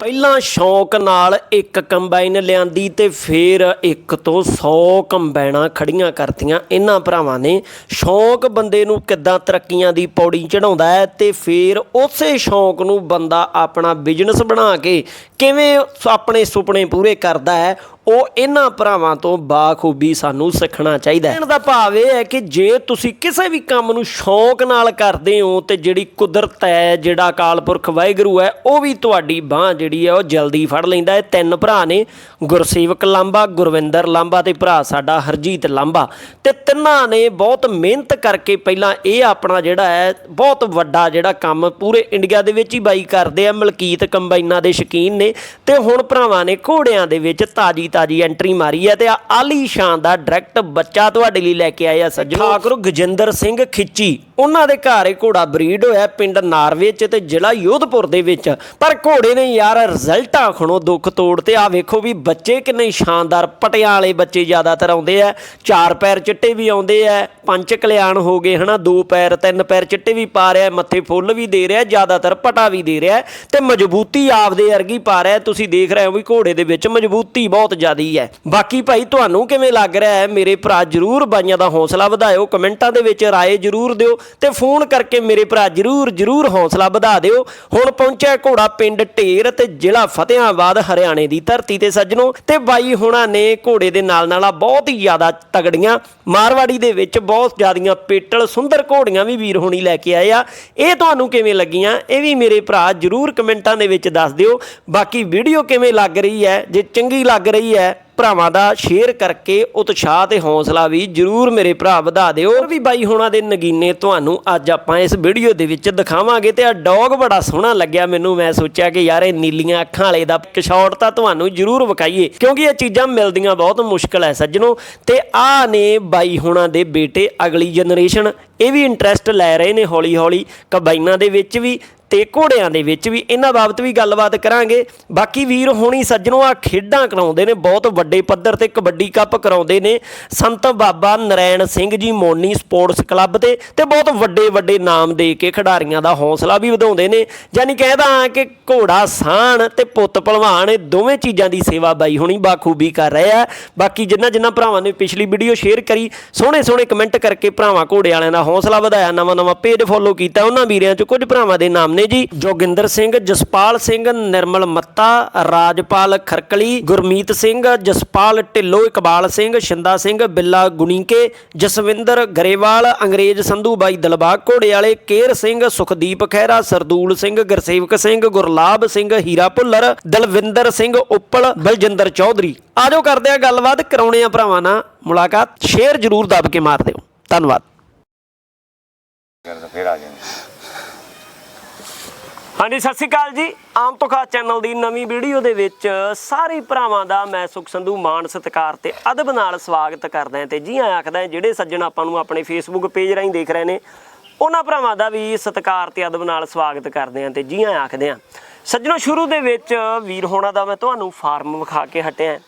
ਪਹਿਲਾਂ ਸ਼ੌਂਕ ਨਾਲ ਇੱਕ ਕੰਬਾਈਨ ਲਿਆਂਦੀ ਤੇ ਫਿਰ ਇੱਕ ਤੋਂ 100 ਕੰਬਾਈਨਾਂ ਖੜੀਆਂ ਕਰਤੀਆਂ। ਇਹਨਾਂ ਭਰਾਵਾਂ ਨੇ ਸ਼ੌਂਕ ਬੰਦੇ ਨੂੰ ਕਿੱਦਾਂ ਤਰੱਕੀਆਂ ਦੀ ਪੌੜੀ ਚੜਾਉਂਦਾ ਹੈ ਤੇ ਫਿਰ ਉਸੇ ਸ਼ੌਂਕ ਨੂੰ ਬੰਦਾ ਆਪਣਾ ਬਿਜ਼ਨਸ ਬਣਾ ਕੇ ਕਿਵੇਂ ਆਪਣੇ ਸੁਪਨੇ ਪੂਰੇ ਕਰਦਾ ਹੈ ਉਹ ਇਹਨਾਂ ਭਰਾਵਾਂ ਤੋਂ ਬਾਖੂਬੀ ਸਾਨੂੰ ਸਿੱਖਣਾ ਚਾਹੀਦਾ ਹੈ। ਕਹਿਣ ਦਾ ਭਾਵ ਇਹ ਹੈ ਕਿ ਜੇ ਤੁਸੀਂ ਕਿਸੇ ਵੀ ਕੰਮ ਨੂੰ ਸ਼ੌਂਕ ਨਾਲ ਕਰਦੇ ਹੋ ਤੇ ਜਿਹੜੀ ਕੁਦਰਤ ਹੈ, ਜਿਹੜਾ ਅਕਾਲ ਪੁਰਖ ਵਾਹਿਗੁਰੂ ਹੈ, ਉਹ ਵੀ ਤੁਹਾਡੀ ਬਾਹ ਜਿਹੜੀ ਹੈ ਉਹ ਜਲਦੀ ਫੜ ਲੈਂਦਾ ਹੈ। ਤਿੰਨ ਭਰਾ ਨੇ, ਗੁਰਸੇਵਕ ਲਾਂਬਾ, ਗੁਰਵਿੰਦਰ ਲਾਂਬਾ ਤੇ ਭਰਾ ਸਾਡਾ ਹਰਜੀਤ ਲਾਂਬਾ। ਤੇ ਤਿੰਨਾਂ ਨੇ ਬਹੁਤ ਮਿਹਨਤ ਕਰਕੇ ਪਹਿਲਾਂ ਇਹ ਆਪਣਾ ਜਿਹੜਾ ਹੈ, ਬਹੁਤ ਵੱਡਾ ਜਿਹੜਾ ਕੰਮ ਪੂਰੇ ਇੰਡੀਆ ਦੇ ਵਿੱਚ ਹੀ ਬਾਈ ਕਰਦੇ ਆ। ਮਲਕੀਤ ਕੰਬਾਈਨਾਂ ਦੇ ਸ਼ਕੀਨ ਨੇ ਤੇ ਹੁਣ ਭਰਾਵਾਂ ਨੇ ਘੋੜਿਆਂ ਦੇ ਵਿੱਚ ਤਾਜੀ ਤਾਜੀ ਐਂਟਰੀ ਮਾਰੀ ਹੈ ਤੇ ਆਲੀ ਸ਼ਾਨ ਦਾ ਡਾਇਰੈਕਟ ਬੱਚਾ ਤੁਹਾਡੇ ਲਈ ਲੈ ਕੇ ਆਏ ਆ ਸੱਜਣੋ। ਠਾਕੁਰ ਗਜਿੰਦਰ ਸਿੰਘ ਖਿੱਚੀ। ਉਹਨਾਂ ਦੇ ਘਰ ਇਹ ਘੋੜਾ ਬਰੀਡ ਹੋਇਆ ਪਿੰਡ ਨਾਰਵੇ ਚ ਤੇ ਜ਼ਿਲ੍ਹਾ ਯੋਧਪੁਰ ਦੇ ਵਿੱਚ। ਪਰ ਘੋੜੇ ਨੇ ਯਾਰ ਰਿਜ਼ਲਟ ਖਣੋ ਦੁੱਖ ਤੋੜ ਤੇ ਆ ਵੇਖੋ ਵੀ ਬੱਚੇ ਕਿੰਨੇ ਸ਼ਾਨਦਾਰ, ਪਟਿਆਂ ਵਾਲੇ ਬੱਚੇ ਜ਼ਿਆਦਾਤਰ ਆਉਂਦੇ ਆ। ਚਾਰ ਪੈਰ ਚਿੱਟੇ ਵੀ ਆਉਂਦੇ ਆ, ਪੰਜ ਕਲਿਆਣ ਹੋ ਗਏ ਹਨਾ, ਦੋ ਪੈਰ, ਤਿੰਨ ਪੈਰ ਚਿੱਟੇ ਵੀ ਪਾ ਰਿਹਾ, ਮੱਥੇ ਫੁੱਲ ਵੀ ਦੇ ਰਿਹਾ, ਜ਼ਿਆਦਾਤਰ ਪਟਾ ਵੀ ਦੇ ਰਿਹਾ ਤੇ ਮਜ਼ਬੂਤੀ ਆਪਦੇ ਵਰਗੀ ਪਾ ਰਿਹਾ। ਤੁਸੀਂ ਦੇਖ ਰਹੇ ਹੋ ਵੀ ਘੋੜੇ ਦੇ ਵਿੱਚ ਮਜ਼ਬੂਤੀ ਬਹੁਤ ਜ਼ਿਆਦੀ ਹੈ। ਬਾਕੀ ਭਾਈ ਤੁਹਾਨੂੰ ਕਿਵੇਂ ਲੱਗ ਰਿਹਾ ਹੈ? ਮੇਰੇ ਭਰਾ ਜਰੂਰ ਬਾਈਆਂ ਦਾ ਹੌਸਲਾ ਵਧਾਇਓ, ਕਮੈਂਟਾਂ ਦੇ ਵਿੱਚ ਰਾਏ ਜਰੂਰ ਦਿਓ। ਤੇ ਫੋਨ ਕਰਕੇ ਮੇਰੇ ਭਰਾ ਜਰੂਰ ਜਰੂਰ ਹੌਸਲਾ ਵਧਾ ਦਿਓ। ਹੁਣ ਪਹੁੰਚਿਆ ਘੋੜਾ ਪਿੰਡ ਢੇਰ ਤੇ ਜ਼ਿਲ੍ਹਾ ਫਤਿਆਬਾਦ ਹਰਿਆਣੇ ਦੀ ਧਰਤੀ ਤੇ ਸੱਜਣੋ। ਤੇ ਬਾਈ ਹੁਣਾਂ ਨੇ ਘੋੜੇ ਦੇ ਨਾਲ ਨਾਲ ਬਹੁਤ ਹੀ ਜ਼ਿਆਦਾ ਤਗੜੀਆਂ। ਮਾਰਵਾੜੀ ਦੇ ਵਿੱਚ ਬਹੁਤ ਜ਼ਿਆਦੀਆਂ ਪੇਟਲ ਸੁੰਦਰ ਘੋੜੀਆਂ ਵੀ ਵੀਰ ਹੋਣੀ ਲੈ ਕੇ ਆਏ ਆ। ਇਹ ਤੁਹਾਨੂੰ ਕਿਵੇਂ ਲੱਗੀਆਂ? ਇਹ ਵੀ ਮੇਰੇ ਭਰਾ ਜਰੂਰ ਕਮੈਂਟਾਂ ਦੇ ਵਿੱਚ ਦੱਸ ਦਿਓ। ਬਾਕੀ ਵੀਡੀਓ ਕਿਵੇਂ ਲੱਗ ਰਹੀ ਹੈ? ਜੇ ਚੰਗੀ ਲੱਗ ਰਹੀ ਹੈ ਭਰਾਵਾਂ ਦਾ ਸ਼ੇਅਰ ਕਰਕੇ ਉਤਸ਼ਾਹ ਤੇ ਹੌਸਲਾ ਵੀ ਜਰੂਰ ਮੇਰੇ ਭਰਾ ਵਧਾ ਦਿਓ। ਹੋਰ ਵੀ ਬਾਈ ਹੋਣਾ ਦੇ ਨਗੀਨੇ ਤੁਹਾਨੂੰ ਅੱਜ ਆਪਾਂ ਇਸ ਵੀਡੀਓ ਦੇ ਵਿੱਚ ਦਿਖਾਵਾਂਗੇ ਤੇ ਆ ਡੌਗ ਬੜਾ ਸੋਹਣਾ ਲੱਗਿਆ ਮੈਨੂੰ। ਮੈਂ ਸੋਚਿਆ ਕਿ ਯਾਰ ਇਹ ਨੀਲੀਆਂ ਅੱਖਾਂ ਵਾਲੇ ਦਾ ਕਿਸ਼ੌਟ ਤਾਂ ਤੁਹਾਨੂੰ ਜਰੂਰ ਵਿਖਾਈਏ, ਕਿਉਂਕਿ ਇਹ ਚੀਜ਼ਾਂ ਮਿਲਦੀਆਂ ਬਹੁਤ ਮੁਸ਼ਕਲ ਹੈ ਸੱਜਣੋ। ਤੇ ਆ ਨੇ ਬਾਈ ਹੋਣਾ ਦੇ ਬੇਟੇ ਅਗਲੀ ਜਨਰੇਸ਼ਨ ਇਹ ਵੀ ਇੰਟਰਸਟ ਲੈ ਰਹੇ ਨੇ ਹੌਲੀ ਹੌਲੀ ਕਬਾਈਨਾਂ ਦੇ ਵਿੱਚ ਵੀ ਤੇ ਘੋੜਿਆਂ ਦੇ ਵਿੱਚ ਵੀ ਇਹਨਾਂ ਬਾਬਤ ਵੀ ਗੱਲਬਾਤ ਕਰਾਂਗੇ। ਬਾਕੀ ਵੀਰ ਹੋਣੀ ਸੱਜਣੋ ਆ ਖੇਡਾਂ ਕਰਾਉਂਦੇ ਨੇ, ਬਹੁਤ ਵੱਡੇ ਪੱਧਰ ਤੇ ਕਬੱਡੀ ਕੱਪ ਕਰਾਉਂਦੇ ਨੇ। ਸੰਤ ਬਾਬਾ ਨਰੈਣ ਸਿੰਘ ਜੀ ਮੋਨੀ ਸਪੋਰਟਸ ਕਲੱਬ ਤੇ ਤੇ ਬਹੁਤ ਵੱਡੇ ਵੱਡੇ ਨਾਮ ਦੇ ਕੇ ਖਿਡਾਰੀਆਂ ਦਾ ਹੌਸਲਾ ਵੀ ਵਧਾਉਂਦੇ ਨੇ। ਯਾਨੀ ਕਹਿਦਾ ਕਿ ਘੋੜਾ ਸਾਣ ਤੇ ਪੁੱਤ ਭਲਵਾਨ, ਇਹ ਦੋਵੇਂ ਚੀਜ਼ਾਂ ਦੀ ਸੇਵਾ ਬਾਈ ਹੋਣੀ ਬਾਖੂਬੀ ਕਰ ਰਹੇ ਆ। ਬਾਕੀ ਜਿੰਨਾ ਜਿੰਨਾ ਭਰਾਵਾਂ ਨੇ ਪਿਛਲੀ ਵੀਡੀਓ ਸ਼ੇਅਰ ਕਰੀ, ਸੋਹਣੇ ਸੋਹਣੇ ਕਮੈਂਟ ਕਰਕੇ ਭਰਾਵਾਂ ਘੋੜੇ ਵਾਲਿਆਂ ਦਾ ਹੌਸਲਾ ਵਧਾਇਆ ਨਵਾਂ ਨਵਾਂ ਪੇਜ ਫੋਲੋ ਕੀਤਾ, ਉਹਨਾਂ ਵੀਰਿਆਂ ਚ ਕੁਝ ਭਰਾਵਾਂ ਦੇ ਨਾਮ ਨੇ ਜੀ। ਜੋਗਿੰਦਰ ਸਿੰਘ, ਜਸਪਾਲ ਸਿੰਘ, ਨਿਰਮਲ ਮੱਤਾ, ਰਾਜਪਾਲ ਖਰਕਲੀ, ਗੁਰਮੀਤ ਸਿੰਘ, ਜਸਪਾਲ ਢਿੱਲੋਂ, ਇਕਬਾਲ ਸਿੰਘ, ਸ਼ਿੰਦਾ ਸਿੰਘ, ਬਿੱਲਾ ਗੁਣੀਕੇ, ਜਸਵਿੰਦਰ ਗਰੇਵਾਲ, ਅੰਗਰੇਜ਼ ਸੰਧੂ ਬਾਈ ਦਲਬਾਗ ਘੋੜੇ ਵਾਲੇ ਕੇਰ ਸਿੰਘ, ਸੁਖਦੀਪ ਖਹਿਰਾ, ਸਰਦੂਲ ਸਿੰਘ, ਗੁਰਸੇਵਕ ਸਿੰਘ, ਗੁਰਲਾਬ ਸਿੰਘ, ਹੀਰਾ ਭੁੱਲਰ, ਦਲਵਿੰਦਰ ਸਿੰਘ ਉੱਪਲ, ਬਲਜਿੰਦਰ ਚੌਧਰੀ। ਆਜੋ ਕਰਦੇ ਆ ਗੱਲਬਾਤ, ਕਰਾਉਣੇ ਆ ਭਰਾਵਾਂ ਨਾਲ ਮੁਲਾਕਾਤ। ਸ਼ੇਅਰ ਜਰੂਰ ਦੱਬ ਕੇ ਮਾਰ ਦਿਓ। ਧੰਨਵਾਦ। ਫਿਰ ਆ ਜਾਂਦੇ। ਹਾਂਜੀ, ਸਤਿ ਸ਼੍ਰੀ ਅਕਾਲ ਜੀ। ਆਮ ਤੋਂ ਖਾਸ ਚੈਨਲ ਦੀ ਨਵੀਂ ਵੀਡੀਓ ਦੇ ਵਿੱਚ ਸਾਰੇ ਭਰਾਵਾਂ ਦਾ ਮੈਂ ਸੁਖ ਸੰਧੂ ਮਾਨ ਸਤਿਕਾਰ ਤੇ ਅਦਬ ਨਾਲ ਸਵਾਗਤ ਕਰਦਾ ਹਾਂ ਤੇ ਜੀ ਆਇਆਂ ਆਖਦਾ ਜਿਹੜੇ ਸੱਜਣ ਆਪਾਂ ਨੂੰ ਆਪਣੇ ਫੇਸਬੁੱਕ ਪੇਜ ਰਾਹੀਂ ਦੇਖ ਰਹੇ ਨੇ, ਉਹਨਾਂ ਭਰਾਵਾਂ ਦਾ ਵੀ ਸਤਿਕਾਰ ਤੇ ਅਦਬ ਨਾਲ ਸਵਾਗਤ ਕਰਦੇ ਹਾਂ ਤੇ ਜੀ ਆਇਆਂ ਆਖਦੇ ਹਾਂ। ਸੱਜਣੋ, ਸ਼ੁਰੂ ਦੇ ਵਿੱਚ ਵੀਰ ਹੋਣਾ ਦਾ ਮੈਂ ਤੁਹਾਨੂੰ ਫਾਰਮ ਵਿਖਾ ਕੇ ਹਟਿਆ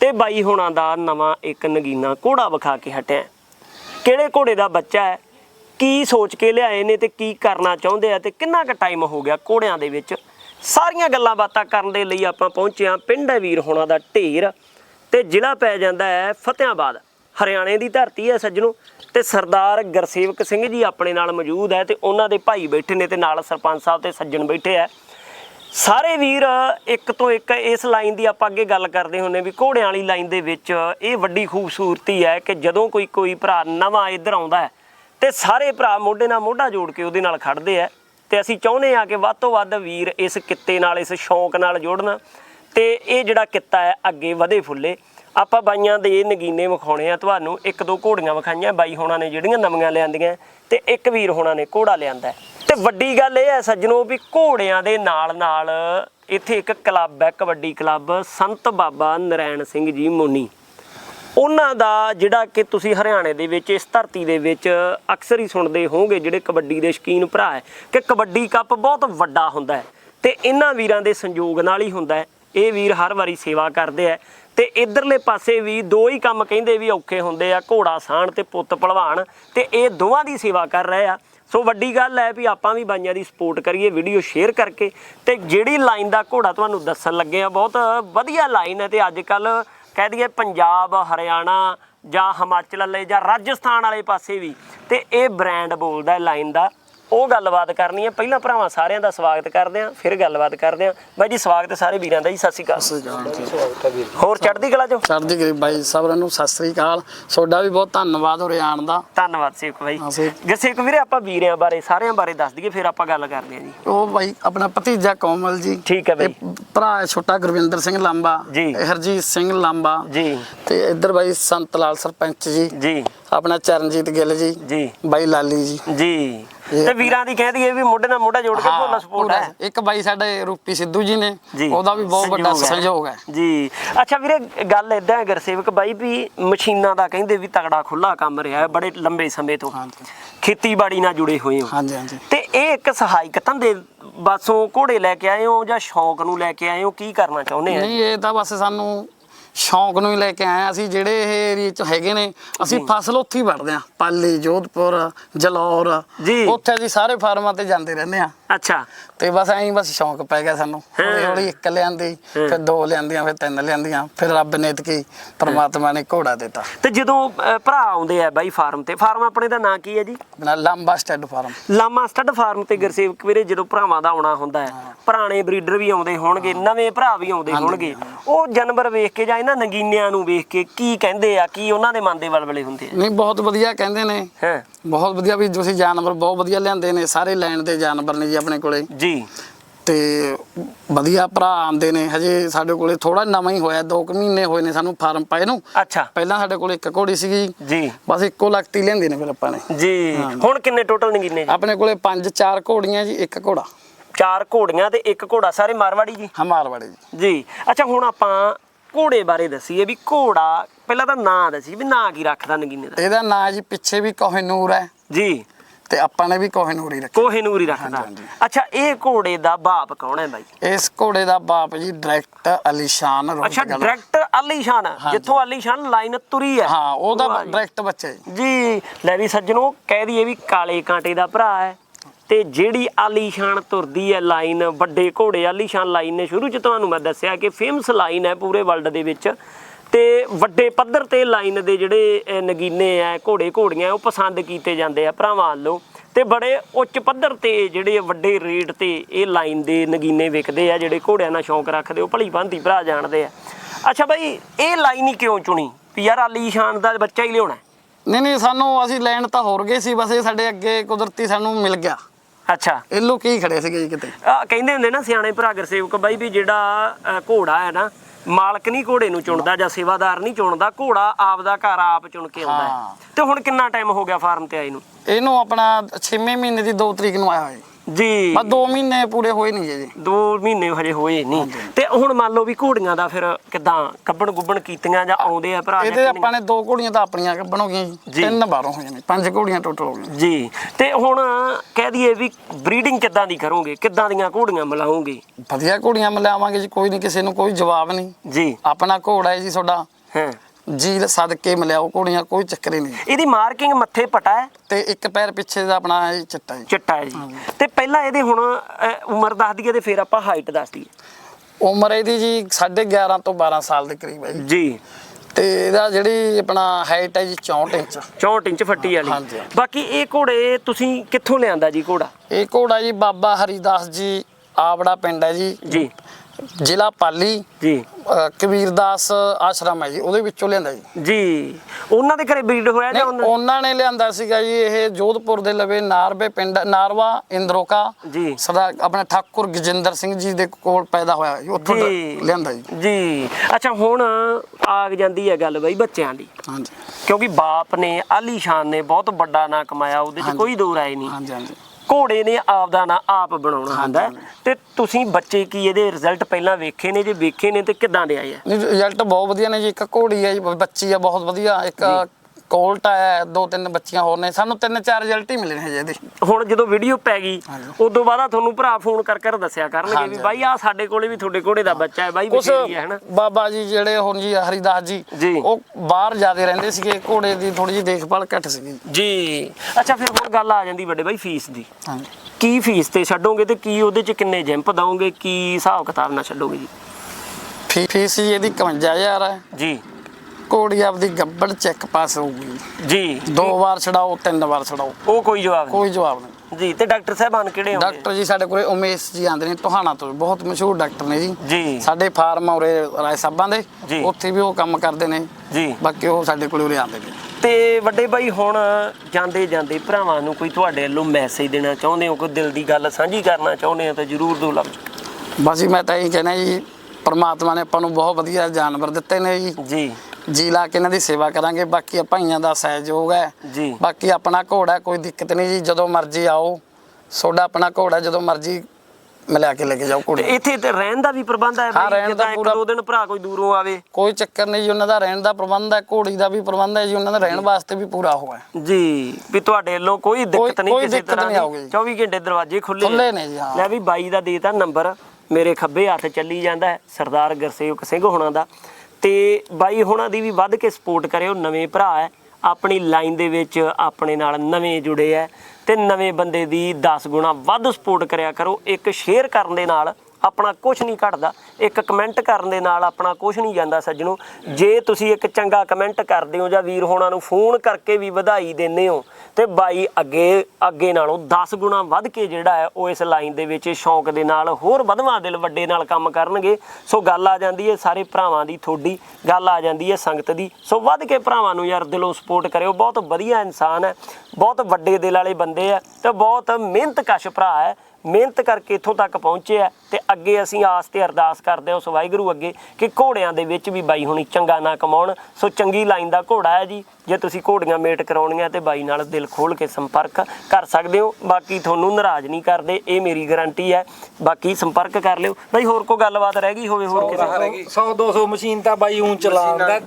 ਤੇ ਬਾਈ ਹੋਣਾ ਦਾ ਨਵਾਂ ਇੱਕ ਨਗੀਨਾ ਘੋੜਾ ਵਿਖਾ ਕੇ ਹਟਿਆ ਕਿਹੜੇ ਘੋੜੇ ਦਾ ਬੱਚਾ ਹੈ? ਕੀ ਸੋਚ ਕੇ ਲਿਆਏ ਨੇ ਤੇ ਕੀ ਕਰਨਾ ਚਾਹੁੰਦੇ ਆ ਤੇ ਕਿੰਨਾ ਕੁ ਟਾਈਮ ਹੋ ਗਿਆ ਘੋੜਿਆਂ ਦੇ ਵਿੱਚ? ਸਾਰੀਆਂ ਗੱਲਾਂ ਬਾਤਾਂ ਕਰਨ ਦੇ ਲਈ ਆਪਾਂ ਪਹੁੰਚੇ ਆ ਪਿੰਡ ਹੈ ਵੀਰ ਹੋਣਾ ਦਾ ਢੇਰ ਤੇ ਜ਼ਿਲ੍ਹਾ ਪੈ ਜਾਂਦਾ ਹੈ ਫਤਿਆਬਾਦ। ਹਰਿਆਣੇ ਦੀ ਧਰਤੀ ਹੈ ਸੱਜਣੋ ਤੇ ਸਰਦਾਰ ਗੁਰਸੇਵਕ ਸਿੰਘ ਜੀ ਆਪਣੇ ਨਾਲ ਮੌਜੂਦ ਹੈ ਤੇ ਉਹਨਾਂ ਦੇ ਭਾਈ ਬੈਠੇ ਨੇ ਤੇ ਨਾਲ ਸਰਪੰਚ ਸਾਹਿਬ ਤੇ ਸੱਜਣ ਬੈਠੇ ਆ ਸਾਰੇ ਵੀਰ ਇੱਕ ਤੋਂ ਇੱਕ ਇਸ ਲਾਈਨ ਦੀ ਆਪਾਂ ਅੱਗੇ ਗੱਲ ਕਰਦੇ ਹੁੰਨੇ ਵੀ ਘੋੜਿਆਂ ਵਾਲੀ ਲਾਈਨ ਦੇ ਵਿੱਚ ਇਹ ਵੱਡੀ ਖੂਬਸੂਰਤੀ ਹੈ ਕਿ ਜਦੋਂ ਕੋਈ ਕੋਈ ਭਰਾ ਨਵਾਂ ਇੱਧਰ ਆਉਂਦਾ ਹੈ ਤੇ ਸਾਰੇ ਭਰਾ ਮੋਢੇ ਨਾਲ ਮੋਢਾ ਜੋੜ ਕੇ ਉਹਦੇ ਨਾਲ ਖੜਦੇ ਆ। ਤੇ ਅਸੀਂ ਚਾਹੁੰਦੇ ਆ ਕਿ ਵੱਧ ਤੋਂ ਵੱਧ ਵੀਰ ਇਸ ਕਿੱਤੇ ਨਾਲ, ਇਸ ਸ਼ੌਂਕ ਨਾਲ ਜੋੜਨਾ ਤੇ ਇਹ ਜਿਹੜਾ ਕਿੱਤਾ ਹੈ, ਅੱਗੇ ਵਧੇ ਫੁੱਲੇ। ਆਪਾਂ ਬਾਈਆਂ ਦੇ ਨਗੀਨੇ ਵਿਖਾਉਣੇ ਆ। ਤੁਹਾਨੂੰ ਇੱਕ ਦੋ ਘੋੜੀਆਂ ਵਿਖਾਈਆਂ। ਬਾਈ ਹੋਣਾ ਨੇ ਜਿਹੜੀਆਂ ਨਵੀਆਂ ਲਿਆਂਦੀਆਂ ਤੇ ਇੱਕ ਵੀਰ ਹੋਣਾ ਨੇ ਘੋੜਾ ਲਿਆਂਦਾ। ਹੈ। ਤੇ ਵੱਡੀ ਗੱਲ ਇਹ ਹੈ ਸੱਜਣੋ ਵੀ ਘੋੜਿਆਂ ਦੇ ਨਾਲ ਨਾਲ ਇੱਥੇ ਇੱਕ ਕਲੱਬ ਹੈ, ਕਬੱਡੀ ਕਲੱਬ ਸੰਤ ਬਾਬਾ ਨਰੈਣ ਸਿੰਘ ਜੀ ਮੋਨੀ। ਉਹਨਾਂ ਦਾ ਜਿਹੜਾ ਕਿ ਤੁਸੀਂ ਹਰਿਆਣੇ ਦੇ ਵਿੱਚ, ਇਸ ਧਰਤੀ ਦੇ ਵਿੱਚ ਅਕਸਰ ਹੀ ਸੁਣਦੇ ਹੋਵੋਗੇ ਜਿਹੜੇ ਕਬੱਡੀ ਦੇ ਸ਼ਕੀਨ ਭਰਾ ਹੈ ਕਿ ਕਬੱਡੀ ਕੱਪ ਬਹੁਤ ਵੱਡਾ ਹੁੰਦਾ ਹੈ ਤੇ ਇਹਨਾਂ ਵੀਰਾਂ ਦੇ ਸੰਯੋਗ ਨਾਲ ਹੀ ਹੁੰਦਾ ਹੈ। ਇਹ ਵੀਰ ਹਰ ਵਾਰੀ ਸੇਵਾ ਕਰਦੇ ਆ ਤੇ ਇਧਰਲੇ ਪਾਸੇ ਵੀ ਦੋ ਹੀ ਕੰਮ ਕਹਿੰਦੇ ਵੀ ਔਖੇ ਹੁੰਦੇ ਆ, ਘੋੜਾ ਸਾਣ ਤੇ ਪੁੱਤ ਭਲਵਾਨ ਤੇ ਇਹ ਦੋਵਾਂ ਦੀ ਸੇਵਾ ਕਰ ਰਹੇ ਆ। ਸੋ ਵੱਡੀ ਗੱਲ ਹੈ ਵੀ ਆਪਾਂ ਵੀ ਬਾਈਆਂ ਦੀ ਸਪੋਰਟ ਕਰੀਏ, ਵੀਡੀਓ ਸ਼ੇਅਰ ਕਰਕੇ ਤੇ ਜਿਹੜੀ ਲਾਈਨ ਦਾ ਘੋੜਾ ਤੁਹਾਨੂੰ ਦੱਸਣ ਲੱਗੇ ਆ, ਬਹੁਤ ਵਧੀਆ ਲਾਈਨ ਹੈ ਤੇ ਅੱਜ ਕੱਲ ਕਹਿ ਦਈਏ ਪੰਜਾਬ, ਹਰਿਆਣਾ ਜਾਂ ਹਿਮਾਚਲ ਵਾਲੇ ਜਾਂ ਰਾਜਸਥਾਨ ਵਾਲੇ ਪਾਸੇ ਵੀ, ਤੇ ਇਹ ਬ੍ਰਾਂਡ ਬੋਲਦਾ ਲਾਈਨ ਦਾ। ਉਹ ਗੱਲਬਾਤ ਕਰਨੀ ਹੈ ਪਹਿਲਾਂ ਭਰਾਵਾਂ ਸਾਰਿਆਂ ਦਾ ਸਵਾਗਤ ਕਰਦੇ ਆ ਫਿਰ ਗੱਲਬਾਤ ਕਰਦੇ ਆ। ਬਾਈ ਜੀ ਸਵਾਗਤ ਹੈ ਸਾਰੇ ਵੀਰਾਂ ਦਾ ਜੀ ਸਤਿ ਸ਼੍ਰੀ ਅਕਾਲ। ਹੋਰ ਚੜ੍ਹਦੀ ਕਲਾ ਚੋਂ? ਚੜ੍ਹਦੀ ਗਰੀਬ ਬਾਈ ਸਭਰਾਂ ਨੂੰ ਸਤਿ ਸ੍ਰੀ ਅਕਾਲ। ਤੁਹਾਡਾ ਵੀ ਬਹੁਤ ਧੰਨਵਾਦ ਉਰੇ ਆਉਣ ਦਾ। ਧੰਨਵਾਦ ਸੇਖ ਬਾਈ। ਹਾਂ ਸੇਖ। ਜਸੇਕ ਵੀਰੇ ਆਪਾਂ ਵੀਰਿਆਂ ਬਾਰੇ ਸਾਰਿਆਂ ਬਾਰੇ ਦੱਸ ਦਈਏ ਫਿਰ ਆਪਾਂ ਗੱਲ ਕਰਦੇ ਹਾਂ ਜੀ। ਉਹ ਬਾਈ ਆਪਣਾ ਭਤੀਜਾ ਕੋਮਲ ਜੀ। ਠੀਕ ਹੈ ਬਾਈ। ਭਰਾ ਛੋਟਾ ਗੁਰਵਿੰਦਰ ਸਿੰਘ ਲਾਂਬਾ। ਜੀ। ਹਰਜੀਤ ਸਿੰਘ ਲਾਂਬਾ। ਜੀ। ਤੇ ਇੱਧਰ ਬਾਈ ਸੰਤ ਲਾਲ ਸਰਪੰਚ ਜੀ। ਜੀ। ਆਪਣਾ ਚਰਨਜੀਤ ਗਿੱਲ ਜੀ ਜੀ। ਬਾਈ ਲਾਲੀ ਜੀ। ਜੀ। ਤੇ ਵੀਰਾਂ ਦੀ ਕਹਿ ਦਈਏ ਵੀ ਮੋਢੇ ਨਾਲ ਮੋਢਾ ਜੋੜ ਕੇ ਭੋਲਾ ਸਪੋਰਟ ਪੂਰਾ। ਹੈ ਇੱਕ ਬਾਈ ਸਾਡੇ ਰੂਪੀ ਸਿੱਧੂ ਜੀ ਨੇ ਉਹਦਾ ਵੀ ਬਹੁਤ ਵੱਡਾ ਸਹਿਯੋਗ ਹੈ। ਜੀ। ਅੱਛਾ ਵੀਰੇ ਗੱਲ ਇਦਾਂ ਹੈ ਗੁਰਸੇਵਕ ਬਾਈ ਵੀ ਮਸ਼ੀਨਾਂ ਦਾ ਕਹਿੰਦੇ ਵੀ ਤਗੜਾ ਖੁੱਲਾ ਕੰਮ ਰਿਹਾ ਹੈ ਬੜੇ ਲੰਬੇ ਸਮੇਂ ਤੋਂ। ਖੇਤੀਬਾੜੀ ਨਾਲ ਜੁੜੇ ਹੋਏ ਹੋ। ਹਾਂਜੀ ਹਾਂਜੀ। ਤੇ ਇਹ ਇੱਕ ਸਹਾਇਕ ਧੰਦੇ ਬਾਸੋਂ ਘੋੜੇ ਲੈ ਕੇ ਆਏ ਹੋ ਜਾਂ ਸ਼ੌਂਕ ਨੂੰ ਲੈ ਕੇ ਆਏ ਹੋ? ਕੀ ਕਰਨਾ ਚਾਹੁੰਦੇ ਆ? ਨਹੀਂ ਇਹ ਤਾਂ ਬਸ ਸਾਨੂੰ ਸ਼ੌਂਕ ਨੂੰ ਹੀ ਲੈ ਕੇ ਆਏ ਹਾਂ। ਅਸੀਂ ਜਿਹੜੇ ਇਹ ਏਰੀਏ ਚ ਹੈਗੇ ਨੇ ਅਸੀਂ ਫਸਲ ਉੱਥੇ ਹੀ ਵੜਦੇ ਆ ਪਾਲੀ ਜੋਧਪੁਰ ਜਲੌਰ। ਜੀ। ਉੱਥੇ ਅਸੀਂ ਸਾਰੇ ਫਾਰਮਾਂ ਤੇ ਜਾਂਦੇ ਰਹਿੰਦੇ ਆ ਅੱਛਾ। ਤੇ ਬਸ ਐਂ ਹੀ ਬਸ ਸ਼ੌਂਕ ਪੈ ਗਿਆ ਸਾਨੂੰ। ਹੌਲੀ ਹੌਲੀ ਇੱਕ ਲਿਆਂਦੀ ਫਿਰ ਦੋ ਲਿਆਂਦੀਆਂ ਫਿਰ ਤਿੰਨ ਲਿਆਂਦੀਆਂ। ਫਿਰ ਰੱਬ ਨੇ ਇਤਕੀ ਪਰਮਾਤਮਾ ਨੇ ਘੋੜਾ ਦਿੱਤਾ। ਤੇ ਜਦੋਂ ਭਰਾ ਆਉਂਦੇ ਆ ਬਾਈ ਫਾਰਮ ਤੇ ਫਾਰਮ ਆਪਣੇ ਦਾ ਨਾਂ ਕੀ ਹੈ ਜੀ? ਆਪਣਾ ਲੰਬਾ stud farm. Lama stud farm ਤੇ ਗੁਰਸੇਵਕ ਵੀਰੇ ਜਦੋਂ ਭਰਾਵਾਂ ਦਾ ਆਉਣਾ ਹੁੰਦਾ ਹੈ ਪੁਰਾਣੇ ਬਰੀਡਰ ਵੀ ਆਉਂਦੇ ਹੋਣਗੇ ਨਵੇਂ ਭਰਾ ਵੀ ਆਉਂਦੇ ਹੋਣਗੇ। ਉਹ ਜਾਨਵਰ ਵੇਖ ਕੇ ਜਾਂ ਇਹਨਾਂ ਨਗੀਨਿਆਂ ਨੂੰ ਵੇਖ ਕੇ ਕੀ ਕਹਿੰਦੇ ਆ ਕੀ ਉਹਨਾਂ ਦੇ ਮਨ ਦੇ ਵਲਵਲੇ ਹੁੰਦੇ ਆ? ਨਹੀਂ ਬਹੁਤ ਵਧੀਆ ਕਹਿੰਦੇ ਨੇ। ਹੈ? ਬਹੁਤ ਵਧੀਆ ਵੀ ਤੁਸੀਂ ਜਾਨਵਰ ਬਹੁਤ ਵਧੀਆ ਲਿਆਂਦੇ ਨੇ ਸਾਰੇ ਲੈਣ ਦੇ ਜਾਨਵਰ ਨੇ ਜੀ ਆਪਣੇ ਕੋਲੇ। ਜੀ। ਤੇ ਵਧੀਆ ਭਰਾ ਆਉਂਦੇ ਨੇ ਹਜੇ ਸਾਡੇ ਕੋਲੇ ਥੋੜਾ ਨਵਾਂ ਹੀ ਹੋਇਆ 2 ਮਹੀਨੇ ਹੋਏ ਨੇ ਸਾਨੂੰ ਫਾਰਮ ਪਾਏ ਨੂੰ। ਅੱਛਾ। ਪਹਿਲਾਂ ਸਾਡੇ ਕੋਲ ਇੱਕ ਘੋੜੀ ਸੀਗੀ ਜੀ। ਬਸ ਇੱਕੋ ਲਖਤੀ ਲੈਂਦੇ ਨੇ ਫਿਰ ਆਪਾਂ ਨੇ। ਜੀ। ਹੁਣ ਕਿੰਨੇ ਟੋਟਲ ਨਗੀਨੇ ਜੀ? ਆਪਣੇ ਕੋਲੇ ਪੰਜ ਚਾਰ ਘੋੜੀਆਂ ਜੀ ਇੱਕ ਘੋੜਾ। ਚਾਰ ਘੋੜੀਆਂ ਤੇ ਇੱਕ ਘੋੜਾ ਸਾਰੇ ਮਾਰਵਾੜੀ ਜੀ? ਹਮਾਰ ਵਾਲੇ ਜੀ। ਜੀ। ਅੱਛਾ ਹੁਣ ਆਪਾਂ ਘੋੜੇ ਬਾਰੇ ਦੱਸੀਏ ਵੀ ਘੋੜਾ ਪਹਿਲਾਂ ਤਾਂ ਨਾਂ ਦੱਸੀ ਵੀ ਨਾਂ ਕੀ ਰੱਖਦਾ ਨਗੀਨੇ ਦਾ? ਇਹਦਾ ਨਾਂ ਜੀ ਪਿੱਛੇ ਵੀ ਕੋਹਿਨੂਰ ਹੈ। ਜੀ। ਤੇ ਆਪਾਂ ਨੇ ਵੀ ਕੋਹਿਨੂਰ ਹੀ ਰੱਖਿਆ। ਕੋਹੇਨੂਰ ਹੀ ਰੱਖਦਾ। ਅੱਛਾ ਇਹ ਘੋੜੇ ਦਾ ਬਾਪ ਕੌਣ ਹੈ ਬਾਈ? ਇਸ ਘੋੜੇ ਦਾ ਬਾਪ ਜੀ ਡਾਇਰੈਕਟ ਅਲੀਸ਼ਾਨ ਅੱਛਾ ਰੋਹਤਗਲ ਡਾਇਰੈਕਟ ਆਲੀਸ਼ਾਨ ਜਿੱਥੋਂ ਆਲੀਸ਼ਾਨ ਲਾਈਨ ਤੁਰੀ ਹੈ। ਹਾਂ ਉਹਦਾ। ਡਾਇਰੈਕਟ ਬੱਚਾ ਜੀ। ਜੀ ਲੈ ਵੀ ਸੱਜਣੋ ਕਹਿ ਦਈਏ ਵੀ ਕਾਲੇ ਕਾਂਟੇ ਦਾ ਭਰਾ ਹੈ। ਤੇ ਜਿਹੜੀ ਆਲੀਸ਼ਾਨ ਤੁਰਦੀ ਹੈ ਲਾਈਨ, ਵੱਡੇ ਘੋੜੇ ਆਲੀਸ਼ਾਨ ਲਾਈਨ ਨੇ ਸ਼ੁਰੂ ਚ ਤੁਹਾਨੂੰ ਮੈਂ ਦੱਸਿਆ ਕਿ ਫੇਮਸ ਲਾਈਨ ਹੈ ਪੂਰੇ ਵਰਲਡ ਦੇ ਵਿੱਚ। ਤੇ ਵੱਡੇ ਪੱਧਰ ਤੇ ਲਾਈਨ ਦੇ ਜਿਹੜੇ ਨਗੀਨੇ ਆ ਘੋੜੇ ਘੋੜੀਆਂ, ਉਹ ਪਸੰਦ ਕੀਤੇ ਜਾਂਦੇ ਆ ਭਰਾਵਾਂ ਵੱਲੋਂ। ਤੇ ਬੜੇ ਉੱਚ ਪੱਧਰ ਤੇ ਜਿਹੜੇ ਵੱਡੇ ਰੇਟ ਤੇ ਇਹ ਲਾਈਨ ਦੇ ਨਗੀਨੇ ਵਿਕਦੇ ਆ, ਜਿਹੜੇ ਘੋੜਿਆਂ ਨਾਲ ਸ਼ੌਂਕ ਰੱਖਦੇ, ਉਹ ਭਲੀ ਭਾਂਤੀ ਭਰਾ ਜਾਣਦੇ ਆ। ਅੱਛਾ ਬਾਈ, ਇਹ ਲਾਈਨ ਹੀ ਕਿਉਂ ਚੁਣੀ? ਵੀ ਯਾਰ ਆਲੀਸ਼ਾਨ ਦਾ ਬੱਚਾ ਹੀ ਲਿਆਉਣਾ ਨਹੀਂ ਨਹੀਂ, ਸਾਨੂੰ ਅਸੀਂ ਲੈਣ ਤਾਂ ਹੋਰ ਗਏ ਸੀ, ਬਸ ਇਹ ਸਾਡੇ ਅੱਗੇ ਕੁਦਰਤੀ ਸਾਨੂੰ ਮਿਲ ਗਿਆ। ਅੱਛਾ। ਇਹ ਲੋਕੀ ਖੜੇ ਸੀਗੇ ਜੀ ਕਿਤੇ। ਆ ਕਹਿੰਦੇ ਹੁੰਦੇ ਨਾ ਸਿਆਣੇ ਭਰਾ ਗੁਰਸੇਵਕ ਬਾਈ ਵੀ ਜਿਹੜਾ ਘੋੜਾ ਹੈ ਨਾ ਮਾਲਕ ਨਹੀਂ ਘੋੜੇ ਨੂੰ ਚੁਣਦਾ ਜਾਂ ਸੇਵਾਦਾਰ ਨਹੀਂ ਚੁਣਦਾ ਘੋੜਾ ਆਪਦਾ ਘਰ ਆਪ ਚੁਣ ਕੇ ਆਉਂਦਾ ਹਾਂ। ਹੈ। ਤੇ ਹੁਣ ਕਿੰਨਾ ਟਾਈਮ ਹੋ ਗਿਆ ਫਾਰਮ ਤੇ ਆਏ ਨੂੰ? ਇਹਨੂੰ ਆਪਣਾ 6ਵੇਂ ਮਹੀਨੇ ਦੀ 2 ਤਰੀਕ ਨੂੰ ਆਇਆ ਹੋਇਆ ਜੀ। ਜੀ। ਬਸ 2 ਮਹੀਨੇ ਪੂਰੇ ਹੋਏ ਨਹੀਂ ਜੀ ਦੋ ਮਹੀਨੇ ਹਜੇ ਹੋਏ ਨਹੀਂ। ਤੇ ਹੁਣ ਮੰਨ ਲਓ ਵੀ ਘੋੜੀਆਂ ਦਾ ਫਿਰ ਕਿਦਾਂ ਕੱਬਣ ਗੁੱਬਣ ਕੀਤੀਆਂ ਜਾਂ ਆਉਂਦੇ ਆ ਭਰਾ ਇਹਦੇ ਆਪਾਂ ਨੇ ਦੋ ਘੋੜੀਆਂ ਤਾਂ ਆਪਣੀਆਂ ਕੱਢਣ ਹੋ ਗਈਆਂ ਜੀ। ਜੀ। ਤਿੰਨ ਬਾਹਰੋਂ ਹੋਈਆਂ ਨੇ ਪੰਜ ਘੋੜੀਆਂ ਟੋਟਲ ਹੋ ਗਈਆਂ। ਜੀ। ਤੇ ਹੁਣ ਕਹਿ ਦਈਏ ਵੀ ਬਰੀਡਿੰਗ ਕਿੱਦਾਂ ਦੀ ਕਰੋਗੇ? ਕਿੱਦਾਂ ਦੀਆਂ ਘੋੜੀਆਂ ਮਿਲਾਉਂਗੇ ਵਧੀਆ ਘੋੜੀਆਂ ਮਿਲਾਵਾਂਗੇ ਜੀ ਕੋਈ ਨਹੀਂ ਕਿਸੇ ਨੂੰ ਕੋਈ ਜਵਾਬ ਨਹੀਂ। ਜੀ। ਆਪਣਾ ਘੋੜਾ ਹੈ ਜੀ ਤੁਹਾਡਾ। ਹਾਂ। ਜੀ ਸਦਕੇ ਮਿਲਿਆਓ ਘੋੜੀਆਂ ਕੋਈ ਚੱਕਰ ਹੀ ਨਹੀਂ। ਇਹਦੀ ਮਾਰਕਿੰਗ ਮੱਥੇ ਪਟਾ ਹੈ। ਤੇ ਇੱਕ ਪੈਰ ਪਿੱਛੇ ਦਾ ਆਪਣਾ ਇਹ ਚਿੱਟਾ ਜੀ ਚਿੱਟਾ ਹੈ ਜੀ। ਤੇ ਪਹਿਲਾਂ ਇਹਦੇ ਹੁਣ ਅ, ਉਮਰ ਦੱਸ ਦਈਏ ਤੇ ਫਿਰ ਆਪਾਂ ਹਾਈਟ ਦੱਸ ਦਈਏ। ਉਮਰ ਇਹਦੀ ਜੀ 11.5 ਤੋਂ 12 ਸਾਲ ਦੇ ਕਰੀਬ ਹੈ ਜੀ। ਜੀ। ਤੇ ਇਹਦਾ ਜਿਹੜੀ ਆਪਣਾ ਹਾਈਟ ਹੈ ਜੀ 64 ਇੰਚ। 64 ਇੰਚ ਫੱਟੀ ਵਾਲੀ। ਹਾਂਜੀ। ਬਾਕੀ ਇਹ ਘੋੜੇ ਤੁਸੀਂ ਕਿੱਥੋਂ ਲਿਆਂਦਾ ਜੀ ਘੋੜਾ? ਇਹ ਘੋੜਾ ਜੀ ਬਾਬਾ ਹਰੀਦਾਸ ਜੀ ਆਵੜਾ ਪਿੰਡ ਹੈ ਜੀ। ਜੀ। ਜ਼ਿਲ੍ਹਾ ਪਾਲੀ ਜੀ। ਅਹ ਕਬੀਰਦਾਸ ਆਸ਼ਰਮ ਹੈ ਜੀ ਉਹਦੇ ਵਿੱਚੋਂ ਲਿਆਂਦਾ ਜੀ। ਜੀ। ਉਹਨਾਂ ਦੇ ਘਰੇ ਬਰੀਡ ਹੋਇਆ ਨਹੀਂ ਜਾਂ ਉਹਨਾਂ ਉਹਨਾਂ ਨੇ ਲਿਆਂਦਾ ਸੀਗਾ ਜੀ ਇਹ ਜੋਧਪੁਰ ਦੇ ਲਵੇ ਨਾਰਵੇ ਪਿੰਡ ਨਾਰਵਾ ਇੰਦਰੋਕਾ। ਜੀ। ਸਰਦਾਰ ਆਪਣਾ ਠਾਕੁਰ ਗਜਿੰਦਰ ਸਿੰਘ ਜੀ ਦੇ ਕੋਲ ਪੈਦਾ ਹੋਇਆ ਜੀ ਉੱਥੋਂ ਦਾ ਜੀ। ਲਿਆਂਦਾ ਜੀ। ਜੀ। ਅੱਛਾ ਹੁਣ ਆ ਜਾਂਦੀ ਹੈ ਗੱਲ ਬਈ ਬੱਚਿਆਂ ਦੀ। ਹਾਂਜੀ। ਕਿਉਂਕਿ ਬਾਪ ਨੇ ਆਲੀਸ਼ਾਨ ਨੇ ਬਹੁਤ ਵੱਡਾ ਨਾਂ ਕਮਾਇਆ ਉਹਦੇ 'ਚ ਹਾਂਜੀ। ਕੋਈ ਦੋ ਰਾਏ ਨਹੀਂ। ਹਾਂਜੀ ਹਾਂਜੀ। ਘੋੜੇ ਨੇ ਆਪਦਾ ਨਾਂ ਆਪ ਬਣਾਉਣਾ ਹੁੰਦਾ। ਹੈ। ਤੇ ਤੁਸੀਂ ਬੱਚੇ ਕੀ ਇਹਦੇ ਰਿਜ਼ਲਟ ਪਹਿਲਾਂ ਵੇਖੇ ਨੇ ਜੇ ਵੇਖੇ ਨੇ ਤੇ ਕਿੱਦਾਂ ਦੇ ਆਏ ਆ? ਨਹੀਂ ਰਿਜ਼ਲਟ ਬਹੁਤ ਵਧੀਆ ਨੇ ਜੀ ਇੱਕ ਘੋੜੀ ਹੈ ਜੀ ਬੱਚੀ ਆ ਬਹੁਤ ਵਧੀਆ ਇੱਕ ਕੋਲਟ ਆਇਆ ਦੋ ਤਿੰਨ ਬੱਚੀਆਂ ਹੋਰ ਨੇ ਸਾਨੂੰ ਤਿੰਨ ਚਾਰ ਰਿਜ਼ਲਟ ਹੀ ਮਿਲੇ ਨੇ ਹਜੇ ਇਹਦੇ। ਹੁਣ ਜਦੋਂ ਵੀਡੀਓ ਪੈ ਗਈ। ਉਦੋਂ ਬਾਅਦ ਆ ਤੁਹਾਨੂੰ ਭਰਾ ਫੋਨ ਕਰ ਕਰ ਦੱਸਿਆ ਕਰਨਗੇ ਵੀ। ਬਾਈ ਆ ਸਾਡੇ ਕੋਲੇ ਵੀ ਤੁਹਾਡੇ ਘੋੜੇ ਦਾ ਬੱਚਾ ਹੈ ਬਾਈ ਬਥੇਰੀ ਹੈ ਹਨਾ? ਬਾਬਾ ਜੀ ਜਿਹੜੇ ਹੁਣ ਜੀ ਹਰੀਦਾਸ ਜੀ। ਉਹ ਬਾਹਰ ਜਿਆਦੇ ਰਹਿੰਦੇ ਸੀਗੇ ਘੋੜੇ ਦੀ ਥੋੜੀ ਜਿਹੀ ਦੇਖਭਾਲ ਘੱਟ ਸੀਗੀ। ਜੀ। ਅੱਛਾ ਫਿਰ ਹੁਣ ਗੱਲ ਆ ਜਾਂਦੀ ਵੱਡੇ ਬਾਈ ਫੀਸ ਦੀ। ਕੀ ਫੀਸ ਤੇ ਛੱਡੋਗੇ ਤੇ ਕੀ ਉਹਦੇ ਚ ਕਿੰਨੇ ਜੈਂਪ ਦਵੋਗੇ ਕੀ ਹਿਸਾਬ ਕਿਤਾਬ ਨਾਲ ਛੱਡੋਗੇ ਜੀ? ਫੀਸ ਜੀ ਇਹਦੀ 51000 ਹੈ। ਜੀ। ਘੋੜੀ ਆਪਦੀ ਗੱਬੜ ਚੈੱਕ ਪਾਸ ਹੋਊਗੀ। ਜੀ। ਦੋ ਵਾਰ ਛਡਾਓ ਤਿੰਨ ਵਾਰ ਛਡਾਓ। ਉਹ ਕੋਈ ਜਵਾਬ ਕੋਈ ਜਵਾਬ ਨਹੀਂ। ਨਹੀਂ ਜੀ ਤੇ ਡਾਕਟਰ ਸਾਹਿਬਾਨ ਕਿਹੜੇ ਹੋਣਗੇ? ਡਾਕਟਰ ਜੀ ਸਾਡੇ ਕੋਲੇ ਉਮੇਸ਼ ਜੀ ਆਂਦੇ ਨੇ ਟੋਹਾਣਾ ਤੋਂ ਬਹੁਤ ਮਸ਼ਹੂਰ ਡਾਕਟਰ ਨੇ ਜੀ। ਜੀ। ਸਾਡੇ ਫਾਰਮ ਉਰੇ ਰਾਏ ਸਾਹਿਬਾਂ ਦੇ ਜੀ। ਉੱਥੇ ਵੀ ਉਹ ਕੰਮ ਕਰਦੇ ਨੇ। ਜੀ। ਬਾਕੀ ਉਹ ਸਾਡੇ ਕੋਲੇ ਉਰੇ ਆਉਂਦੇ ਨੇ। ਤੇ ਵੱਡੇ ਬਾਈ ਹੁਣ ਜਾਂਦੇ ਜਾਂਦੇ ਭਰਾਵਾਂ ਨੂੰ ਕੋਈ ਤੁਹਾਡੇ ਵੱਲੋਂ ਮੈਸੇਜ ਦੇਣਾ ਚਾਹੁੰਦੇ ਹੋ? ਕੋਈ ਦਿਲ ਦੀ ਗੱਲ ਸਾਂਝੀ ਕਰਨਾ ਚਾਹੁੰਦੇ ਹੋ? ਤਾਂ ਜਰੂਰ ਦੋ ਲਫ਼ਜ਼ ਬਸ ਜੀ ਮੈਂ ਤਾਂ ਇਹੀ ਕਹਿਣਾ ਜੀ ਪਰਮਾਤਮਾ ਨੇ ਆਪਾਂ ਨੂੰ ਬਹੁਤ ਵਧੀਆ ਜਾਨਵਰ ਦਿੱਤੇ ਨੇ ਜੀ। ਜੀ। ਜੀ ਲਾ ਕੇ ਇਹਨਾਂ ਦੀ ਸੇਵਾ ਕਰਾਂਗੇ ਬਾਕੀ ਆ ਭਾਈਆਂ ਦਾ ਸਹਿਯੋਗ ਹੈ। ਜੀ। ਬਾਕੀ ਆਪਣਾ ਘੋੜਾ ਕੋਈ ਦਿੱਕਤ ਨਹੀਂ ਜੀ ਜਦੋਂ ਮਰਜ਼ੀ ਆਓ ਤੁਹਾਡਾ ਆਪਣਾ ਘੋੜਾ ਜਦੋਂ ਮਰਜ਼ੀ ਮਿਲਾ ਕੇ ਲੈ ਕੇ ਜਾਓ ਘੋੜੇ ਇੱਥੇ ਤੇ ਰਹਿਣ ਦਾ ਵੀ ਪ੍ਰਬੰਧ ਹੈ ਹਾਂ, ਬਾਈ ਰਹਿਣ ਦਾ ਪੂਰਾ- ਦੋ ਦਿਨ ਭਰਾ ਕੋਈ ਦੂਰੋਂ ਆਵੇ। ਕੋਈ ਚੱਕਰ ਨਹੀਂ ਜੀ ਉਹਨਾਂ ਦਾ ਰਹਿਣ ਦਾ ਪ੍ਰਬੰਧ ਹੈ ਘੋੜੀ ਦਾ ਵੀ ਪ੍ਰਬੰਧ ਹੈ ਜੀ ਉਹਨਾਂ ਦਾ ਰਹਿਣ ਵਾਸਤੇ ਵੀ ਪੂਰਾ ਹੋਇਆ ਜੀ ਵੀ ਤੁਹਾਡੇ ਵੱਲੋਂ ਕੋਈ ਦਿੱਕਤ ਨਹੀਂ ਕਿਸੇ ਤਰ੍ਹਾਂ ਦੀ। ਆਊਗੀ ਜੀ। 24 ਘੰਟੇ ਦਰਵਾਜ਼ੇ ਖੁੱਲੇ ਖੁੱਲੇ ਨੇ ਜੀ, ਹਾਂ। ਲੈ ਵੀ ਬਾਈ ਦਾ ਦੇਤਾ ਨੰਬਰ ਮੇਰੇ ਖੱਬੇ ਹੱਥ ਚੱਲੀ ਜਾਂਦਾ ਹੈ ਸਰਦਾਰ ਗੁਰਸੇਵਕ ਸਿੰਘ ਹੋਣਾ ਦਾ। ਤੇ ਬਾਈ ਹੋਣਾ ਦੀ ਵੀ ਵੱਧ ਕੇ ਸਪੋਰਟ ਕਰਿਓ, ਨਵੇਂ ਭਰਾ ਹੈ। ਆਪਣੀ ਲਾਈਨ ਦੇ ਵਿੱਚ ਆਪਣੇ ਨਾਲ ਨਵੇਂ ਜੁੜੇ ਹੈ ਤੇ ਨਵੇਂ ਬੰਦੇ ਦੀ 10 ਗੁਣਾ ਵੱਧ ਸਪੋਰਟ ਕਰਿਆ ਕਰੋ। ਇੱਕ ਸ਼ੇਅਰ ਕਰਨ ਦੇ ਨਾਲ ਆਪਣਾ ਕੁਝ ਨਹੀਂ ਘਟਦਾ। ਇੱਕ ਕਮੈਂਟ ਕਰਨ ਦੇ ਨਾਲ ਆਪਣਾ ਕੁਝ ਨਹੀਂ ਜਾਂਦਾ ਸੱਜਣੋ। ਜੇ ਤੁਸੀਂ ਇੱਕ ਚੰਗਾ ਕਮੈਂਟ ਕਰਦੇ ਹੋ ਜਾਂ ਵੀਰ ਹੋਣਾ ਨੂੰ ਫੋਨ ਕਰਕੇ ਵੀ ਵਧਾਈ ਦਿੰਦੇ ਹੋ, ਤੇ ਬਾਈ ਅੱਗੇ ਅੱਗੇ ਨਾਲੋਂ 10 ਗੁਣਾ ਵੱਧ ਕੇ ਜਿਹੜਾ ਹੈ ਉਹ ਇਸ ਲਾਈਨ ਦੇ ਵਿੱਚ ਸ਼ੌਂਕ ਦੇ ਨਾਲ ਹੋਰ ਵਧਵਾ ਦਿਲ ਵੱਡੇ ਨਾਲ ਕੰਮ ਕਰਨਗੇ। ਸੋ ਗੱਲ ਆ ਜਾਂਦੀ ਹੈ ਸਾਰੇ ਭਰਾਵਾਂ ਦੀ ਥੋੜੀ ਗੱਲ ਆ ਜਾਂਦੀ ਹੈ ਸੰਗਤ ਦੀ। ਸੋ ਵੱਧ ਕੇ ਭਰਾਵਾਂ ਨੂੰ ਯਾਰ ਦਿਲੋਂ ਸਪੋਰਟ ਕਰਿਓ। ਬਹੁਤ ਵਧੀਆ ਇਨਸਾਨ ਹੈ, ਬਹੁਤ ਵੱਡੇ ਦਿਲ ਵਾਲੇ ਬੰਦੇ ਆ ਤੇ ਬਹੁਤ ਮਿਹਨਤਕਸ਼ ਭਰਾ ਹੈ। ਮਿਹਨਤ ਕਰਕੇ ਇੱਥੋਂ ਤੱਕ ਪਹੁੰਚੇ ਆ ਤੇ ਅੱਗੇ ਅਸੀਂ ਆਸ ਤੇ ਅਰਦਾਸ ਕਰਦੇ ਹਾਂ ਉਸ ਵਾਹਿਗੁਰੂ ਅੱਗੇ ਕਿ ਘੋੜਿਆਂ ਦੇ ਵਿੱਚ ਵੀ ਬਾਈ ਹੁਣੀ ਚੰਗਾ ਨਾ ਕਮਾਉਣ। ਸੋ ਚੰਗੀ ਲਾਈਨ ਦਾ ਘੋੜਾ ਹੈ ਜੀ। ਜੇ ਤੁਸੀਂ ਘੋੜੀਆਂ ਮੇਟ ਕਰਾਉਣੀਆਂ ਤੇ ਬਾਈ ਨਾਲ ਦਿਲ ਖੋਲ ਕੇ ਸੰਪਰਕ ਕਰ ਸਕਦੇ ਹੋ। ਬਾਕੀ ਤੁਹਾਨੂੰ ਨਾਰਾਜ਼ ਨਹੀਂ ਕਰਦੇ ਇਹ ਮੇਰੀ ਗਾਰੰਟੀ ਹੈ। ਬਾਕੀ ਸੰਪਰਕ ਕਰ ਲਿਓ। ਬਾਈ ਹੋਰ ਕੋਈ ਗੱਲਬਾਤ ਰਹਿ ਗਈ? ਹੋਵੇ ਹੋਰ ਕਿਸੇ 100 200 ਮਸ਼ੀਨ ਤਾਂ ਬਾਈ ਉਂ ਚਲਾਉਂਦਾ।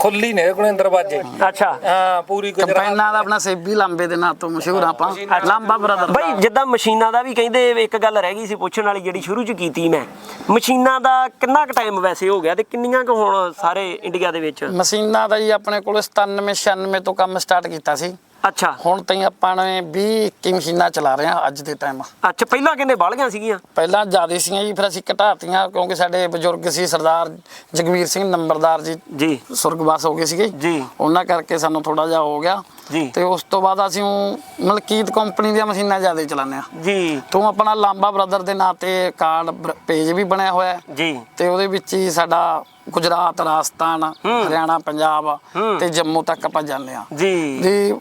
ਖੁੱਲੀ ਨੇ ਕੋਲੇ ਦਰਵਾਜ਼ੇ। ਅੱਛਾ। ਹਾਂ ਪੂਰੀ ਗੁਜਰਾਤ। ਕੰਪੈਨਾਂ ਦਾ ਆਪਣਾ ਸੇਬੀ ਲਾਂਬੇ ਦੇ ਨਾਂ ਤੋਂ ਮਸ਼ਹੂਰ ਆਪਾਂ। ਲਾਂਬਾ ਬ੍ਰਦਰ ਬਾਈ ਜਿੱਦਾਂ ਮਸ਼ੀਨਾਂ ਦਾ ਵੀ ਕਹਿੰਦੇ ਇੱਕ ਗੱਲ ਰਹਿ ਗਈ ਸੀ ਪੁੱਛਣ ਵਾਲੀ ਜਿਹੜੀ ਸ਼ੁਰੂ ਚ ਕੀਤੀ ਮੈਂ। ਮਸ਼ੀਨਾਂ ਦਾ ਕਿੰਨਾ ਕੁ ਟਾਈਮ ਵੈਸੇ ਹੋ ਗਿਆ ਤੇ ਕਿੰਨੀਆਂ ਕੁ ਹੁਣ ਸਾਰੇ ਇੰਡੀਆ ਦੇ ਵਿੱਚ? ਮਸ਼ੀਨਾਂ ਦਾ ਜੀ ਆਪਣੇ ਕੋਲ 97 96 ਤੋਂ ਕੰਮ ਸਟਾਰਟ ਕੀਤਾ ਸੀ। ਅੱਛਾ। ਹੁਣ ਤਾਈਂ ਆਪਾਂ ਨੇ 20 21 ਮਸ਼ੀਨਾਂ ਚਲਾ ਰਹੇ ਹਾਂ ਅੱਜ ਦੇ ਟਾਈਮ ਅੱਛਾ ਪਹਿਲਾਂ ਕਹਿੰਦੇ ਬਾਲੀਆਂ ਸੀਗੀਆਂ? ਪਹਿਲਾਂ ਜ਼ਿਆਦਾ ਸੀਗੀਆਂ ਜੀ ਫਿਰ ਅਸੀਂ ਘਟਾਤੀਆਂ ਕਿਉਂਕਿ ਸਾਡੇ ਬਜ਼ੁਰਗ ਸੀ ਸਰਦਾਰ ਜਗਵੀਰ ਸਿੰਘ ਨੰਬਰਦਾਰ ਜੀ। ਜੀ। ਸੁਰਗਵਾਸ ਹੋ ਗਏ ਸੀਗੇ। ਜੀ। ਉਹਨਾਂ ਕਰਕੇ ਸਾਨੂੰ ਥੋੜਾ ਜਿਹਾ ਹੋ ਗਿਆ। ਜੀ। ਤੇ ਉਸ ਤੋਂ ਬਾਅਦ ਅਸੀਂ ਮਲਕੀਤ ਕੰਪਨੀ ਦੀਆਂ ਮਸ਼ੀਨਾਂ ਜ਼ਿਆਦਾ ਚਲਾਉਂਦੇ ਆ ਜੀ। ਤੋਂ ਆਪਣਾ ਲਾਂਬਾ ਬ੍ਰਦਰ ਦੇ ਨਾਂ ਤੇ ਕਾਰਡ ਪੇਜ ਵੀ ਬਣਿਆ ਹੋਇਆ ਜੀ। ਤੇ ਉਹਦੇ ਵਿੱਚ ਹੀ ਸਾਡਾ ਗੁਜਰਾਤ ਰਾਜਸਥਾਨ ਹਰਿਆਣਾ ਪੰਜਾਬ ਤੇ ਜੰਮੂ ਤੱਕ ਆਪਾਂ ਜਾਂਦੇ ਆ ਜੀ। ਜੀ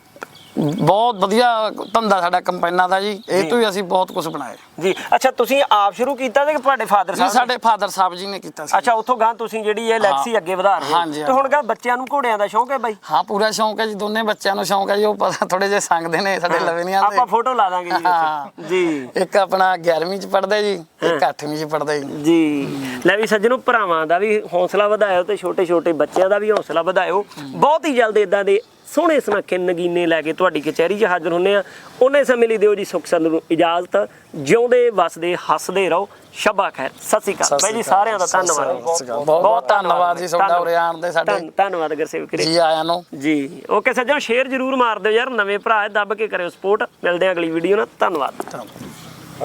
ਬਹੁਤ ਵਧੀਆ ਧੰਦਾ ਸਾਡਾ ਕੰਪਾਈਨਾਂ ਦਾ ਜੀ। ਇਹ ਤੋਂ ਹੀ ਅਸੀਂ ਬਹੁਤ ਕੁਝ ਬਣਾਇਆ। ਜੀ ਅੱਛਾ ਤੁਸੀਂ ਆਪ ਸ਼ੁਰੂ ਕੀਤਾ ਤੇ ਕਿ ਤੁਹਾਡੇ ਫਾਦਰ ਜੀ ਸਾਹਿਬ? ਸਾਡੇ ਫਾਦਰ ਸਾਹਿਬ ਜੀ ਨੇ ਕੀਤਾ ਸੀ। ਅੱਛਾ ਉੱਥੋਂ ਗਾਂ ਤੁਸੀਂ ਜਿਹੜੀ ਇਹ ਲੈਕਸੀ। ਅੱਗੇ ਵਧਾ ਰਹੇ ਹੋ। ਤੇ ਹੁਣ ਗਾ ਬੱਚਿਆਂ ਨੂੰ ਘੋੜਿਆਂ ਦਾ ਸ਼ੌਂਕ ਹੈ ਬਾਈ? ਹਾਂ ਪੂਰਾ ਸ਼ੌਂਕ ਹੈ ਜੀ ਦੋਨੇ ਬੱਚਿਆਂ ਨੂੰ ਸ਼ੌਂਕ ਹੈ ਜੀ ਉਹ ਪਤਾ ਥੋੜੇ ਜਿਹਾ ਸੰਗਦੇ ਨੇ ਸਾਡੇ ਲਵੇ ਨਹੀਂ ਆਉਂਦੇ। ਆਪਾਂ ਫੋਟੋ ਲਾ ਦਾਂਗੇ ਜੀ। ਜੀ। ਇੱਕ ਆਪਣਾ 11ਵੀਂ ਚ ਪੜਦਾ ਜੀ ਇੱਕ 8ਵੀਂ ਚ ਪੜਦਾ ਜੀ। ਜੀ। ਲੈ ਵੀ ਸੱਜਣੋ ਭਰਾਵਾਂ ਦਾ ਵੀ ਹੌਸਲਾ ਵਧਾਇਓ ਤੇ ਛੋਟੇ ਛੋਟੇ ਬੱਚਿਆਂ ਦਾ ਵੀ ਹੌਸਲਾ ਵਧਾਇਓ। ਬਹੁਤ ਹੀ ਜਲਦ ਇਦਾਂ ਦੇ ਸੋਹਣੇ ਸੁਨੱਖੇ ਨਗੀਨੇ ਲੈ ਕੇ ਤੁਹਾਡੀ ਕਚਹਿਰੀ 'ਚ ਹਾਜ਼ਰ ਹੁੰਨੇ ਆ ਉਹਨੇ ਸਮੇਂ ਲਈ ਦਿਓ ਜੀ ਸੁਖ ਸੰਦ ਨੂੰ ਇਜਾਜ਼ਤ। ਜਿਉਂਦੇ ਵਸਦੇ ਹੱਸਦੇ ਰਹੋ। ਸ਼ਬਾ ਖੈਰ। ਸਤਿ ਸ਼੍ਰੀ ਅਕਾਲ। ਬਾਈ ਜੀ ਸਾਰਿਆਂ ਦਾ ਧੰਨਵਾਦ। ਬਹੁਤ ਧੰਨਵਾਦ ਜੀ ਤੁਹਾਡਾ ਉਰੇ ਆਉਣ ਦੇ ਸਾਡੇ। ਧੰਨ- ਧੰਨਵਾਦ ਗੁਰਸੇਵਕ ਜੀ ਜੀ ਆਇਆਂ ਨੂੰ। ਜੀ। ਓਕੇ ਸੱਜਣੋ ਸ਼ੇਅਰ ਜਰੂਰ ਮਾਰ ਦਿਓ ਯਾਰ। ਨਵੇਂ ਭਰਾ ਹੈ ਦੱਬ ਕੇ ਕਰਿਓ ਸਪੋਰਟ। ਮਿਲਦੇ ਆ ਅਗਲੀ ਵੀਡੀਓ ਨਾਲ। ਧੰਨਵਾਦ।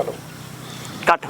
ਹਲੋ ਕੱਟ।